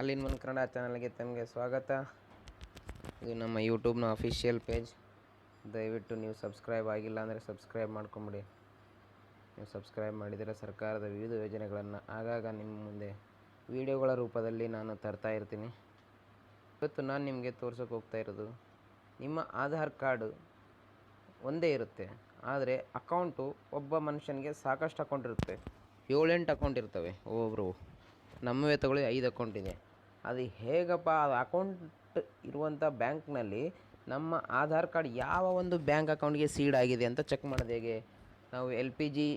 ಅಲ್ಲಿನ ಒಂದು ಕನ್ನಡ ಚಾನಲ್ಗೆ ತಮಗೆ ಸ್ವಾಗತ. ಇದು ನಮ್ಮ ಯೂಟ್ಯೂಬ್ನ ಅಫಿಷಿಯಲ್ ಪೇಜ್ ದಯವಿಟ್ಟು ನೀವು ಸಬ್ಸ್ಕ್ರೈಬ್ ಆಗಿಲ್ಲ ಅಂದರೆ ಸಬ್ಸ್ಕ್ರೈಬ್ ಮಾಡ್ಕೊಂಬಿಡಿ. ನೀವು ಸಬ್ಸ್ಕ್ರೈಬ್ ಮಾಡಿದರೆ ಸರ್ಕಾರದ ವಿವಿಧ ಯೋಜನೆಗಳನ್ನು ಆಗಾಗ ನಿಮ್ಮ ಮುಂದೆ ವಿಡಿಯೋಗಳ ರೂಪದಲ್ಲಿ ನಾನು ತರ್ತಾ ಇರ್ತೀನಿ. ಇವತ್ತು ನಾನು ನಿಮಗೆ ತೋರ್ಸೋಕೆ ಹೋಗ್ತಾ ಇರೋದು, ನಿಮ್ಮ ಆಧಾರ್ ಕಾರ್ಡು ಒಂದೇ ಇರುತ್ತೆ, ಆದರೆ ಅಕೌಂಟು ಒಬ್ಬ ಮನುಷ್ಯನಿಗೆ ಸಾಕಷ್ಟು ಅಕೌಂಟ್ ಇರುತ್ತೆ. ಏಳೆಂಟು ಅಕೌಂಟ್ ಇರ್ತವೆ ಒಬ್ಬೊಬ್ಬರು ನಮ್ಮವೇ ತಗೊಳ್ಳಿ ಐದು ಅಕೌಂಟ್ ಇದೆ. ಅದು ಹೇಗಪ್ಪ? ಅದು ಅಕೌಂಟ್ ಇರುವಂಥ ಬ್ಯಾಂಕ್ನಲ್ಲಿ ನಮ್ಮ ಆಧಾರ್ ಕಾರ್ಡ್ ಯಾವ ಒಂದು ಬ್ಯಾಂಕ್ ಅಕೌಂಟ್ಗೆ ಸೀಡ್ ಆಗಿದೆ ಅಂತ ಚೆಕ್ ಮಾಡೋದು ಹೇಗೆ? ನಾವು L P G,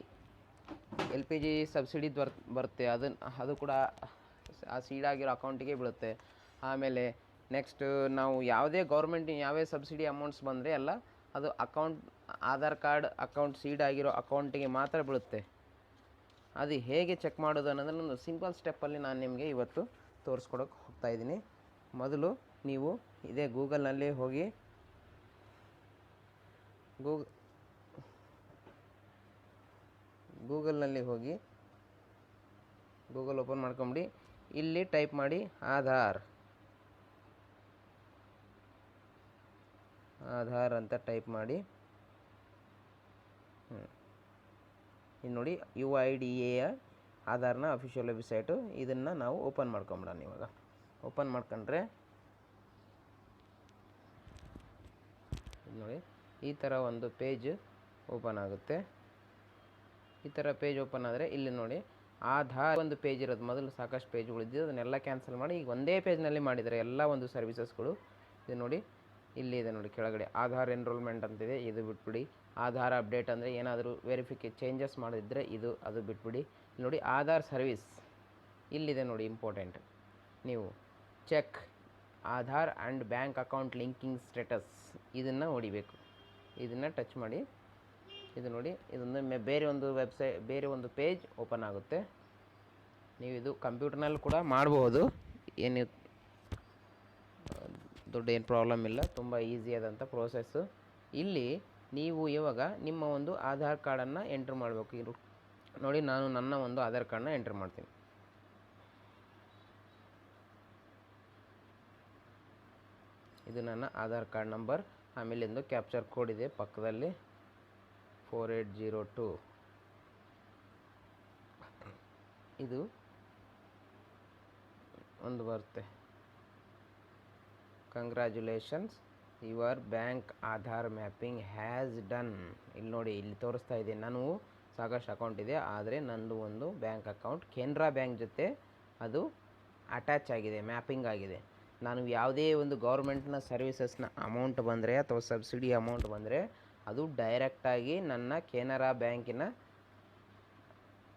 L P G subsidy ಬರ್ ಬರುತ್ತೆ. ಅದನ್ನು ಅದು ಕೂಡ ಆ ಸೀಡ್ ಆಗಿರೋ ಅಕೌಂಟಿಗೆ ಬೀಳುತ್ತೆ. ಆಮೇಲೆ ನೆಕ್ಸ್ಟ್ ನಾವು ಯಾವುದೇ ಗೌರ್ಮೆಂಟ್ ಯಾವುದೇ ಸಬ್ಸಿಡಿ ಅಮೌಂಟ್ಸ್ ಬಂದರೆ ಎಲ್ಲ ಅದು account Aadhaar card account seed ಆಗಿರೋ ಅಕೌಂಟಿಗೆ ಮಾತ್ರ ಬೀಳುತ್ತೆ. ಅದು ಹೇಗೆ ಚೆಕ್ ಮಾಡೋದು ಅನ್ನೋದನ್ನು ಒಂದು ಸಿಂಪಲ್ ಸ್ಟೆಪ್ಪಲ್ಲಿ ನಾನು ನಿಮಗೆ ಇವತ್ತು ತೋರಿಸ್ಕೊಡೋಕೆ ಹೋಗ್ತಾ ಇದ್ದೀನಿ. ಮೊದಲು ನೀವು ಇದೇ ಗೂಗಲ್ನಲ್ಲಿ ಹೋಗಿ ಗೂಗ್, ಗೂಗಲ್ನಲ್ಲಿ ಹೋಗಿ ಗೂಗಲ್ ಓಪನ್ ಮಾಡ್ಕೊಂಬಿಡಿ. ಇಲ್ಲಿ ಟೈಪ್ ಮಾಡಿ ಆಧಾರ್. ಆಧಾರ್ ಅಂತ ಟೈಪ್ ಮಾಡಿ. ಇದು ನೋಡಿ ಯು ಐ ಡಿ ಎ ಆಧಾರ್ನ ಅಫಿಷಿಯಲ್ ವೆಬ್ಸೈಟು ಇದನ್ನು ನಾವು ಓಪನ್ ಮಾಡ್ಕೊಂಬಿಡೋಣ ಇವಾಗ. ಓಪನ್ ಮಾಡ್ಕೊಂಡ್ರೆ ನೋಡಿ, ಈ ಥರ ಒಂದು ಪೇಜ್ ಓಪನ್ ಆಗುತ್ತೆ. ಈ ಥರ ಪೇಜ್ ಓಪನ್ ಆದರೆ ಇಲ್ಲಿ ನೋಡಿ, ಆಧಾರ್ ಒಂದು ಪೇಜ್ ಇರೋದು. ಮೊದಲು ಸಾಕಷ್ಟು ಪೇಜ್ಗಳಿದ್ದು ಅದನ್ನೆಲ್ಲ ಕ್ಯಾನ್ಸಲ್ ಮಾಡಿ ಈಗ ಒಂದೇ ಪೇಜ್ನಲ್ಲಿ ಮಾಡಿದ್ದಾರೆ ಎಲ್ಲ ಒಂದು ಸರ್ವಿಸಸ್ಗಳು ಇದು ನೋಡಿ, ಇಲ್ಲಿ ಇದೆ ನೋಡಿ ಕೆಳಗಡೆ. ಆಧಾರ್ ಎನ್ರೋಲ್ಮೆಂಟ್ ಅಂತಿದೆ, ಇದು ಬಿಟ್ಬಿಡಿ. ಆಧಾರ್ ಅಪ್ಡೇಟ್ ಅಂದರೆ ಏನಾದರೂ ವೆರಿಫಿಕೇ ಚೇಂಜಸ್ ಮಾಡಿದ್ರೆ ಇದು, ಅದು ಬಿಟ್ಬಿಡಿ. ನೋಡಿ, ಆಧಾರ್ ಸರ್ವಿಸ್ ಇಲ್ಲಿದೆ ನೋಡಿ ಇಂಪಾರ್ಟೆಂಟ್ ನೀವು check, Aadhaar and bank account linking status. ಇದನ್ನು ಹೊಡಿಬೇಕು. ಇದನ್ನು ಟಚ್ ಮಾಡಿ. ಇದು ನೋಡಿ ಇದೊಂದು ಬೇರೆ ಒಂದು ವೆಬ್ಸೈಟ್ ಬೇರೆ ಒಂದು ಪೇಜ್ ಓಪನ್ ಆಗುತ್ತೆ. ನೀವು ಇದು ಕಂಪ್ಯೂಟರ್ನಲ್ಲಿ ಕೂಡ ಮಾಡಬಹುದು ಏನು, ದೊಡ್ಡ ಏನು ಪ್ರಾಬ್ಲಮ್ ಇಲ್ಲ. ತುಂಬ ಈಸಿ ಆದಂಥ ಪ್ರೋಸೆಸ್ಸು. ಇಲ್ಲಿ ನೀವು ಇವಾಗ ನಿಮ್ಮ ಒಂದು ಆಧಾರ್ ಕಾರ್ಡನ್ನು ಎಂಟ್ರ್ ಮಾಡಬೇಕು. ನೋಡಿ, ನಾನು ನನ್ನ ಒಂದು ಆಧಾರ್ ಕಾರ್ಡನ್ನ ಎಂಟ್ರ್ ಮಾಡ್ತೀನಿ. ಇದು ನನ್ನ ಆಧಾರ್ ಕಾರ್ಡ್ ನಂಬರ್. ಆಮೇಲೆ ಒಂದು ಕ್ಯಾಪ್ಚರ್ ಕೋಡ್ ಇದೆ ಪಕ್ಕದಲ್ಲಿ. Four eight zero two. ಇದು ಒಂದು ಬರುತ್ತೆ. Congratulations your bank Aadhaar mapping has done ಇಲ್ಲಿ ನೋಡಿ, ಇಲ್ಲಿ ತೋರಿಸ್ತಾ ಇದೆ. ನಾನು ಸಾಕಷ್ಟು ಅಕೌಂಟ್ ಇದೆ, ಆದರೆ ನಂದು ಒಂದು ಬ್ಯಾಂಕ್ ಅಕೌಂಟ್ ಕೆನರಾ ಬ್ಯಾಂಕ್ ಜೊತೆ ಅದು ಅಟ್ಯಾಚ್ ಆಗಿದೆ ಮ್ಯಾಪಿಂಗ್ ಆಗಿದೆ. ನಾನು ಯಾವುದೇ ಒಂದು ಗೌರ್ಮೆಂಟ್ನ ಸರ್ವಿಸಸ್ನ ಅಮೌಂಟ್ ಬಂದರೆ ಅಥವಾ ಸಬ್ಸಿಡಿ ಅಮೌಂಟ್ ಬಂದರೆ ಅದು ಡೈರೆಕ್ಟಾಗಿ ನನ್ನ ಕೆನರಾ ಬ್ಯಾಂಕಿನ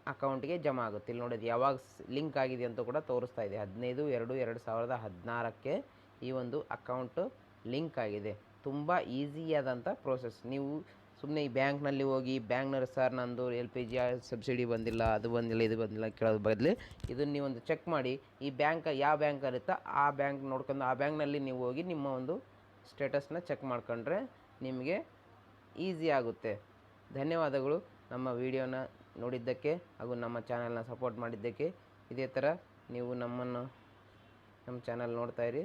ಅಕೌಂಟ್ಗೆ ಜಮಾ ಆಗುತ್ತೆ. ಇಲ್ಲಿ ನೋಡೋದು ಯಾವಾಗ ಲಿಂಕ್ ಆಗಿದೆ ಅಂತ ಕೂಡ ತೋರಿಸ್ತಾ ಇದೆ. ಹದಿನೈದು, ಎರಡು ಎರಡು ಸಾವಿರದ ಹದಿನಾರಕ್ಕೆ ಈ ಒಂದು ಅಕೌಂಟು ಲಿಂಕ್ ಆಗಿದೆ. ತುಂಬ ಈಸಿಯಾದಂಥ ಪ್ರೋಸೆಸ್. ನೀವು ಸುಮ್ಮನೆ ಈ ಬ್ಯಾಂಕ್ನಲ್ಲಿ ಹೋಗಿ ಬ್ಯಾಂಕ್ನವ್ರು ಸರ್ ನಂದು ಎಲ್ ಪಿ ಜಿ ಸಬ್ಸಿಡಿ ಬಂದಿಲ್ಲ, ಅದು ಬಂದಿಲ್ಲ, ಇದು ಬಂದಿಲ್ಲ ಕೇಳೋದು ಬದಲು ಇದನ್ನು ಒಂದು ಚೆಕ್ ಮಾಡಿ ಈ ಬ್ಯಾಂಕ್ ಯಾವ ಬ್ಯಾಂಕ್ ಇರುತ್ತೋ ಆ ಬ್ಯಾಂಕ್ ನೋಡ್ಕೊಂಡು ಆ ಬ್ಯಾಂಕ್ನಲ್ಲಿ ನೀವು ಹೋಗಿ ನಿಮ್ಮ ಒಂದು ಸ್ಟೇಟಸ್ನ ಚೆಕ್ ಮಾಡ್ಕೊಂಡ್ರೆ ನಿಮಗೆ ಈಸಿ ಆಗುತ್ತೆ. ಧನ್ಯವಾದಗಳು. ನಮ್ಮ ವಿಡಿಯೋನ ನೋಡಿದ್ದಕ್ಕೆ ಹಾಗೂ ನಮ್ಮ ಚಾನಲ್ನ ಸಪೋರ್ಟ್ ಮಾಡಿದ್ದಕ್ಕೆ ಇದೇ ಥರ ನೀವು ನಮ್ಮನ್ನು, ನಮ್ಮ ಚಾನಲ್ ನೋಡ್ತಾಯಿರಿ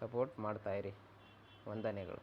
ಸಪೋರ್ಟ್ ಮಾಡ್ತಾಯಿರಿ ವಂದನೆಗಳು.